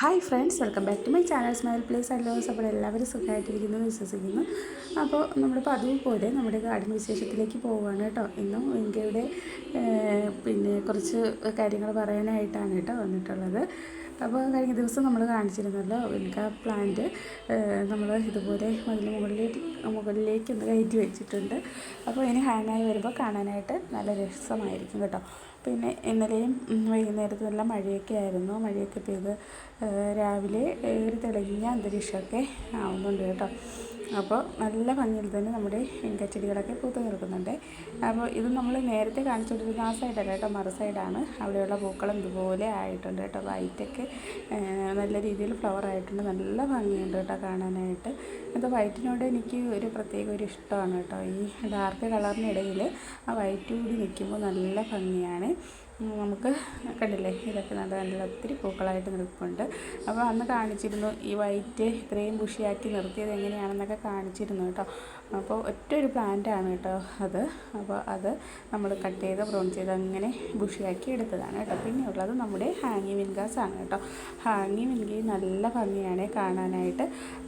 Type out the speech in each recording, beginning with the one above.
Hi friends welcome back to my channel smile place. അല്ലോസ് അപ്പോൾ എല്ലാവരും സുഖമായിട്ടിരിക്കുന്നു വിശ്വസിക്കുന്നു. അപ്പോൾ നമ്മളിപ്പോൾ അതുപോലെ നമ്മുടെ ഗാർഡൻ വിശേഷത്തിലേക്ക് പോവുകയാണ് കേട്ടോ. ഇന്നും ഇന്ത്യയുടെ പിന്നെ കുറച്ച് കാര്യങ്ങൾ പറയാനായിട്ടാണ് കേട്ടോ വന്നിട്ടുള്ളത്. അപ്പോൾ കഴിഞ്ഞ ദിവസം നമ്മൾ കാണിച്ചിരുന്നല്ലോ വെൽക്ക പ്ലാന്റ് നമ്മൾ ഇതുപോലെ അതിന് മുകളിലേക്ക് മുകളിലേക്ക് ഒന്ന് കയറ്റി വെച്ചിട്ടുണ്ട്. അപ്പോൾ ഇനി ഹാങ്ങായി വരുമ്പോൾ കാണാനായിട്ട് നല്ല രസമായിരിക്കും കേട്ടോ. പിന്നെ ഇന്നലെയും വൈകുന്നേരത്ത് നല്ല മഴയൊക്കെ ആയിരുന്നു. മഴയൊക്കെ പെയ്ത് രാവിലെ ഒരു തെളിഞ്ഞ അന്തരീക്ഷമൊക്കെ ആവുന്നുണ്ട് കേട്ടോ. അപ്പോൾ നല്ല ഭംഗിയിൽ തന്നെ നമ്മുടെ ഇങ്കച്ചെടികളൊക്കെ പൂത്ത് നിൽക്കുന്നുണ്ട്. അപ്പോൾ ഇത് നമ്മൾ നേരത്തെ കാണിച്ചുകൊണ്ടിരുന്ന ആ സൈഡല്ല കേട്ടോ മറു സൈഡാണ്. അവിടെയുള്ള പൂക്കളും ഇതുപോലെ ആയിട്ടുണ്ട് കേട്ടോ. വൈറ്റൊക്കെ നല്ല രീതിയിൽ ഫ്ലവർ ആയിട്ടുണ്ട്. നല്ല ഭംഗിയുണ്ട് കേട്ടോ കാണാനായിട്ട്. അത് വൈറ്റിനോട് എനിക്ക് ഒരു പ്രത്യേക ഒരു ഇഷ്ടമാണ് കേട്ടോ. ഈ ഡാർക്ക് കളറിനിടയിൽ ആ വൈറ്റ് കൂടി നിൽക്കുമ്പോൾ നല്ല ഭംഗിയാണ്. നമുക്ക് കണ്ടില്ലേ? ഇതൊക്കെ നല്ല നല്ല ഒത്തിരി പൂക്കളായിട്ട് നിൽപ്പുണ്ട്. അപ്പോൾ അന്ന് കാണിച്ചിരുന്നു ഈ വൈറ്റ് ഇത്രയും ബുഷിയാക്കി നിർത്തിയത് എങ്ങനെയാണെന്നൊക്കെ കാണിച്ചിരുന്നു കേട്ടോ. അപ്പോൾ ഒറ്റ ഒരു പ്ലാന്റാണ് കേട്ടോ അത്. അപ്പോൾ അത് നമ്മൾ കട്ട് ചെയ്ത് ബ്രൗൺ ചെയ്ത് അങ്ങനെ ബുഷിയാക്കി എടുത്തതാണ് കേട്ടോ. പിന്നെ ഉള്ളത് നമ്മുടെ ഹാങ്ങി മിൻഗാസ് ആണ് കേട്ടോ. ഹാങ്ങി മിൻഗി നല്ല ഭംഗിയാണ് കാണാനായിട്ട്.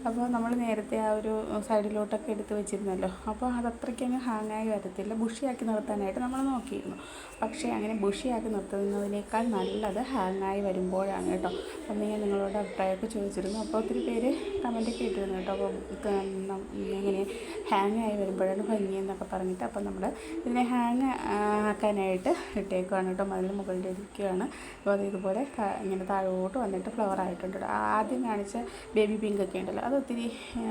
അപ്പോൾ നമ്മൾ നേരത്തെ ആ ഒരു സൈഡിലോട്ടൊക്കെ എടുത്ത് വെച്ചിരുന്നല്ലോ. അപ്പോൾ അതത്രയ്ക്ക് അങ്ങ് ഹാങ്ങായി വരത്തില്ല. ബുഷിയാക്കി നിർത്താനായിട്ട് നമ്മൾ നോക്കിയിരുന്നു. പക്ഷേ അങ്ങനെ ബുഷിയാക്കി നിർത്തുന്നതിനേക്കാൾ നല്ലത് ഹാങ്ങായി വരുമ്പോഴാണ് കേട്ടോ. അപ്പം ഞാൻ നിങ്ങളോട് അഭിപ്രായമൊക്കെ ചോദിച്ചിരുന്നു. അപ്പോൾ ഒത്തിരി പേര് കമന്റൊക്കെ ഇട്ടിരുന്നു കേട്ടോ. അപ്പോൾ ഇങ്ങനെ ഹാങ് ആയി വരുമ്പോഴാണ് ഭംഗി എന്നൊക്കെ പറഞ്ഞിട്ട് അപ്പോൾ നമ്മൾ ഇതിനെ ഹാങ് ആക്കാനായിട്ട് ഇട്ടേക്കുവാണ് കേട്ടോ. മതിൽ മുകളിലിരിക്കുകയാണ് അപ്പോൾ അത് ഇതുപോലെ ഇങ്ങനെ താഴോട്ട് വന്നിട്ട് ഫ്ലവർ ആയിട്ടുണ്ട് ആദ്യം കാണിച്ച ബേബി പിങ്ക് ഒക്കെ ഉണ്ടല്ലോ. അത് ഒത്തിരി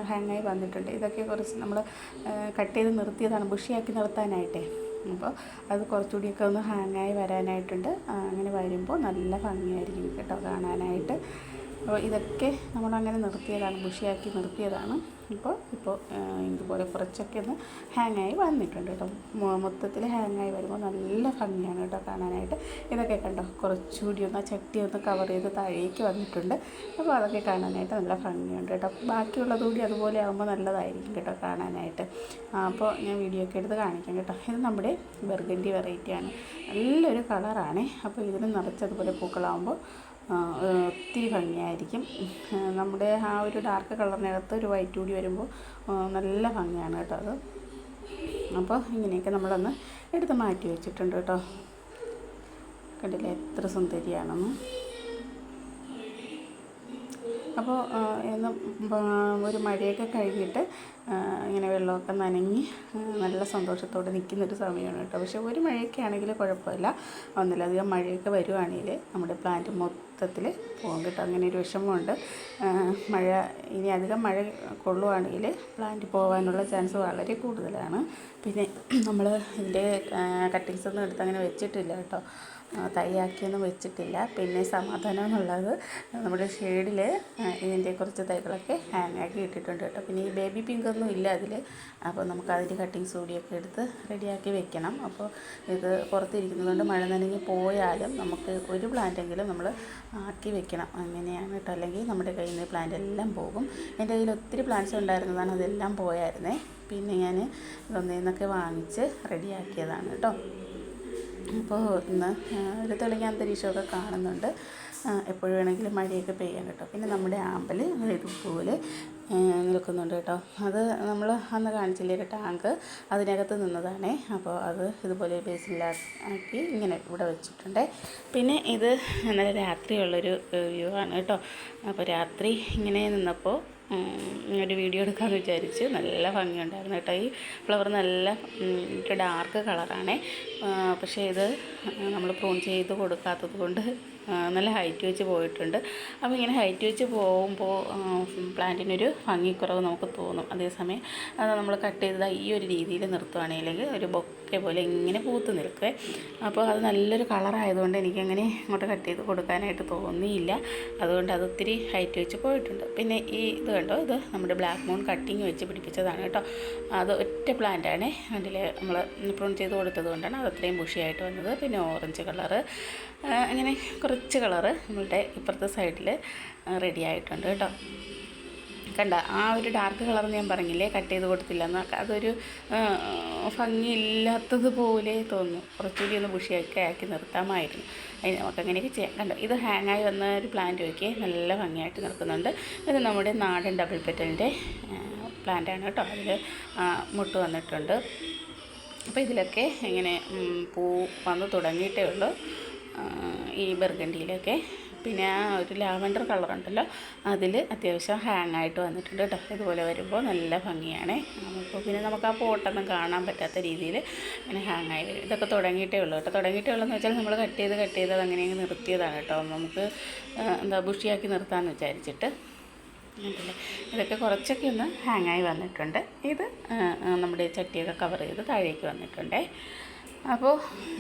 ഹാങ്ങായി വന്നിട്ടുണ്ട്. ഇതൊക്കെ കുറച്ച് നമ്മൾ കട്ട് ചെയ്ത് നിർത്തിയതാണ്. ബുഷിയാക്കി നിർത്താനായിട്ടേ. അപ്പോൾ അത് കുറച്ചുകൂടിയൊക്കെ ഒന്ന് ഹാങ്ങായി വരാനായിട്ടുണ്ട്. അങ്ങനെ വരുമ്പോൾ നല്ല ഭംഗിയായിരിക്കും കേട്ടോ കാണാനായിട്ട്. അപ്പോൾ ഇതൊക്കെ നമ്മളങ്ങനെ നിർത്തിയതാണ്. ബുഷിയാക്കി നിർത്തിയതാണ്. ഇപ്പോൾ ഇപ്പോൾ ഇതുപോലെ കുറച്ചൊക്കെ ഒന്ന് ഹാങ്ങായി വന്നിട്ടുണ്ട് കേട്ടോ. മൊത്തത്തിൽ ഹാങ്ങായി വരുമ്പോൾ നല്ല ഭംഗിയാണ് കേട്ടോ കാണാനായിട്ട്. ഇതൊക്കെ കണ്ടോ? കുറച്ചുകൂടി ഒന്ന് ചട്ടി ഒന്ന് കവർ ചെയ്ത് താഴേക്ക് വന്നിട്ടുണ്ട്. അപ്പോൾ അതൊക്കെ കാണാനായിട്ട് നല്ല ഭംഗിയുണ്ട് കേട്ടോ. ബാക്കിയുള്ളത് കൂടി അതുപോലെ ആകുമ്പോൾ നല്ലതായിരിക്കും കേട്ടോ കാണാനായിട്ട്. അപ്പോൾ ഞാൻ വീഡിയോ ഒക്കെ എടുത്ത് കാണിക്കാം കേട്ടോ. ഇത് നമ്മുടെ ബെർഗൻഡി വെറൈറ്റിയാണ് നല്ലൊരു കളറാണ് അപ്പോൾ ഇതിന് നിറച്ചതുപോലെ പൂക്കളാകുമ്പോൾ ഒത്തിരി ഭംഗിയായിരിക്കും. നമ്മുടെ ആ ഒരു ഡാർക്ക് കളറിനകത്ത് ഒരു വൈറ്റ് കൂടി വരുമ്പോൾ നല്ല ഭംഗിയാണ് കേട്ടോ അത്. അപ്പോൾ ഇങ്ങനെയൊക്കെ നമ്മളൊന്ന് എടുത്ത് മാറ്റി വെച്ചിട്ടുണ്ട് കേട്ടോ. കണ്ടില്ലേ? എത്ര സുന്ദരിയാണെന്ന് അപ്പോൾ ഇന്ന് ഒരു മഴയൊക്കെ കഴിഞ്ഞിട്ട് ഇങ്ങനെ വെള്ളമൊക്കെ നനഞ്ഞ് നല്ല സന്തോഷത്തോടെ നിൽക്കുന്നൊരു സമയമാണ് കേട്ടോ. പക്ഷേ ഒരു മഴയൊക്കെ ആണെങ്കിൽ കുഴപ്പമില്ല. ഒന്നിലധികം മഴയൊക്കെ വരുവാണെങ്കിൽ നമ്മുടെ പ്ലാന്റ് മൊത്തത്തിൽ പോകും കേട്ടോ. അങ്ങനെ ഒരു വിഷമമുണ്ട്. മഴ ഇനി അധികം മഴ കൊള്ളുവാണെങ്കിൽ പ്ലാന്റ് പോകാനുള്ള ചാൻസ് വളരെ കൂടുതലാണ്. പിന്നെ നമ്മൾ ഇതിന്റെ കട്ടിങ്സ് ഒന്നും എടുത്ത് അങ്ങനെ വെച്ചിട്ടില്ല കേട്ടോ. തൈയാക്കിയൊന്നും വെച്ചിട്ടില്ല. പിന്നെ സമാധാനം എന്നുള്ളത് നമ്മുടെ ഷെയ്ഡിൽ ഇതിന്റെ കുറച്ച് തൈകളൊക്കെ ഹാങ് ആക്കി ഇട്ടിട്ടുണ്ട് കേട്ടോ. പിന്നെ ഈ ബേബി പിങ്ക് ഒന്നും ഇല്ല അതിൽ അപ്പോൾ നമുക്ക് അതിന്റെ കട്ടിങ്സ് കൂടിയൊക്കെ എടുത്ത് റെഡിയാക്കി വെക്കണം. അപ്പോൾ ഇത് പുറത്തിരിക്കുന്നതുകൊണ്ട് മഴ നനഞ്ഞ് പോയാലും നമുക്ക് ഒരു പ്ലാന്റെങ്കിലും നമ്മൾ ആക്കി വെക്കണം. അങ്ങനെയാണ് കേട്ടോ. അല്ലെങ്കിൽ നമ്മുടെ കയ്യിൽ നിന്ന് പ്ലാന്റ് എല്ലാം പോകും. എന്റെ കയ്യിൽ ഒത്തിരി പ്ലാന്റ്സ് ഉണ്ടായിരുന്നതാണ് അതെല്ലാം പോയായിരുന്നേ. പിന്നെ ഞാൻ ഇതൊന്നിൽ നിന്നൊക്കെ വാങ്ങിച്ച് റെഡിയാക്കിയതാണ് കേട്ടോ. അപ്പോൾ ഇന്ന് ഒരു തെളിഞ്ഞ അന്തരീക്ഷമൊക്കെ കാണുന്നുണ്ട്. എപ്പോഴും വേണമെങ്കിലും മഴയൊക്കെ പെയ്യാൻ കേട്ടോ. പിന്നെ നമ്മുടെ ആമ്പൽ ഇതുപോലെ നിൽക്കുന്നുണ്ട് കേട്ടോ. അത് നമ്മൾ അന്ന് കാണിച്ചില്ലേ ഒരു ടാങ്ക് അതിനകത്ത് നിന്നതാണേ. അപ്പോൾ അത് ഇതുപോലെ ബേസിലാക്കി ഇങ്ങനെ ഇവിടെ വെച്ചിട്ടുണ്ട്. പിന്നെ ഇത് നല്ല രാത്രിയുള്ളൊരു വ്യൂ ആണ് കേട്ടോ. അപ്പോൾ രാത്രി ഇങ്ങനെ നിന്നപ്പോൾ ഒരു വീഡിയോ എടുക്കാമെന്ന് വിചാരിച്ച് നല്ല ഭംഗിയുണ്ടായിരുന്നു കേട്ടോ. ഈ ഫ്ലവർ നല്ല ഡാർക്ക് കളറാണേ. പക്ഷേ ഇത് നമ്മൾ പ്രൂൺ ചെയ്ത് കൊടുക്കാത്തത് കൊണ്ട് നല്ല ഹൈറ്റ് വെച്ച് പോയിട്ടുണ്ട്. അപ്പോൾ ഇങ്ങനെ ഹൈറ്റ് വെച്ച് പോകുമ്പോൾ പ്ലാന്റിനൊരു ഭംഗിക്കുറവ് നമുക്ക് തോന്നും. അതേസമയം അത് നമ്മൾ കട്ട് ചെയ്തത് ഈ ഒരു രീതിയിൽ നിർത്തുകയാണെങ്കിൽ ഒരു ബൊക്കെ പോലെ ഇങ്ങനെ പൂത്ത് നിൽക്കുക അപ്പോൾ അത് നല്ലൊരു കളറായതുകൊണ്ട് എനിക്കങ്ങനെ ഇങ്ങോട്ട് കട്ട് ചെയ്ത് കൊടുക്കാനായിട്ട് തോന്നിയില്ല. അതുകൊണ്ട് അത് ഒത്തിരി ഹൈറ്റ് വെച്ച് പോയിട്ടുണ്ട്. പിന്നെ ഈ ഇത് കണ്ടോ? ഇത് നമ്മുടെ ബ്ലാക്ക് മൂൺ കട്ടിങ് വെച്ച് പിടിപ്പിച്ചതാണ് കേട്ടോ. അത് ഒറ്റ പ്ലാന്റാണ് അതിൽ നമ്മൾ പ്രൂൺ ചെയ്ത് കൊടുത്തത് കൊണ്ടാണ് അത് അത്രയും ബുഷിയായിട്ട് വന്നത്. പിന്നെ ഓറഞ്ച് കളറ് അങ്ങനെ കുറച്ച് കളറ് നമ്മളുടെ ഇപ്പുറത്തെ സൈഡിൽ റെഡി ആയിട്ടുണ്ട് കേട്ടോ. കണ്ട ആ ഒരു ഡാർക്ക് കളർ ഞാൻ പറഞ്ഞില്ലേ കട്ട് ചെയ്ത് കൊടുത്തില്ല എന്ന് അതൊരു ഭംഗിയില്ലാത്തതുപോലെ തോന്നുന്നു. കുറച്ചുകൂടി ഒന്ന് ബുഷിയൊക്കെ ആക്കി നിർത്താമായിരുന്നു. അതിന് നമുക്ക് അങ്ങനെയൊക്കെ ചെയ്യാം. കണ്ടോ ഇത് ഹാങ്ങായി വന്ന ഒരു പ്ലാന്റ് നോക്കി നല്ല ഭംഗിയായിട്ട് നിൽക്കുന്നുണ്ട്. ഇത് നമ്മുടെ നാടൻ ഡബിൾ പെറ്റലിന്റെ പ്ലാന്റാണ് കേട്ടോ. അതിൽ മുട്ട് വന്നിട്ടുണ്ട്. അപ്പോൾ ഇതിലൊക്കെ ഇങ്ങനെ പൂ വന്ന് തുടങ്ങിയിട്ടേ ഉള്ളൂ. ഈ ബർഗണ്ടിയിലൊക്കെ. പിന്നെ ഒരു ലാവൻഡർ കളറുണ്ടല്ലോ അതിൽ അത്യാവശ്യം ഹാങ് ആയിട്ട് വന്നിട്ടുണ്ട് കേട്ടോ ഇതുപോലെ വരുമ്പോൾ നല്ല ഭംഗിയാണ്. അപ്പോൾ പിന്നെ നമുക്ക് ആ പോട്ടൊന്നും കാണാൻ പറ്റാത്ത രീതിയിൽ ഇങ്ങനെ ഹാങ് ആയി വരും. ഇതൊക്കെ തുടങ്ങിയിട്ടേ ഉള്ളൂ കേട്ടോ തുടങ്ങിയിട്ടേ ഉള്ളൂ എന്ന് വെച്ചാൽ നമ്മൾ കട്ട് ചെയ്ത് കട്ട് ചെയ്ത് അങ്ങനെ അങ്ങ് നിർത്തിയതാണ് കേട്ടോ നമുക്ക് എന്താ ബുഷിയാക്കി നിർത്താമെന്ന് വിചാരിച്ചിട്ട്. ഇതൊക്കെ കുറച്ചൊക്കെ ഒന്ന് ഹാങ്ങായി വന്നിട്ടുണ്ട്. ഇത് നമ്മുടെ ചട്ടിയൊക്കെ കവർ ചെയ്ത് താഴേക്ക് വന്നിട്ടുണ്ടേ. അപ്പോൾ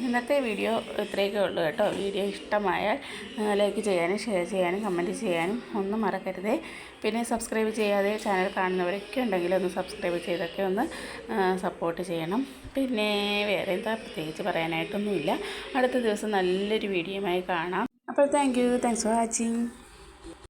ഇന്നത്തെ വീഡിയോ ഇത്രയൊക്കെ ഉള്ളൂ കേട്ടോ. വീഡിയോ ഇഷ്ടമായാൽ ലൈക്ക് ചെയ്യാനും ഷെയർ ചെയ്യാനും കമന്റ് ചെയ്യാനും ഒന്നും മറക്കരുതേ. പിന്നെ സബ്സ്ക്രൈബ് ചെയ്യാതെ ചാനൽ കാണുന്നവരൊക്കെ ഉണ്ടെങ്കിൽ ഒന്ന് സബ്സ്ക്രൈബ് ചെയ്തൊക്കെ ഒന്ന് സപ്പോർട്ട് ചെയ്യണം. പിന്നെ വേറെ എന്താ പ്രത്യേകിച്ച് പറയാനായിട്ടൊന്നുമില്ല. അടുത്ത ദിവസം നല്ലൊരു വീഡിയോയുമായി കാണാം. അപ്പോൾ thank you thanks for watching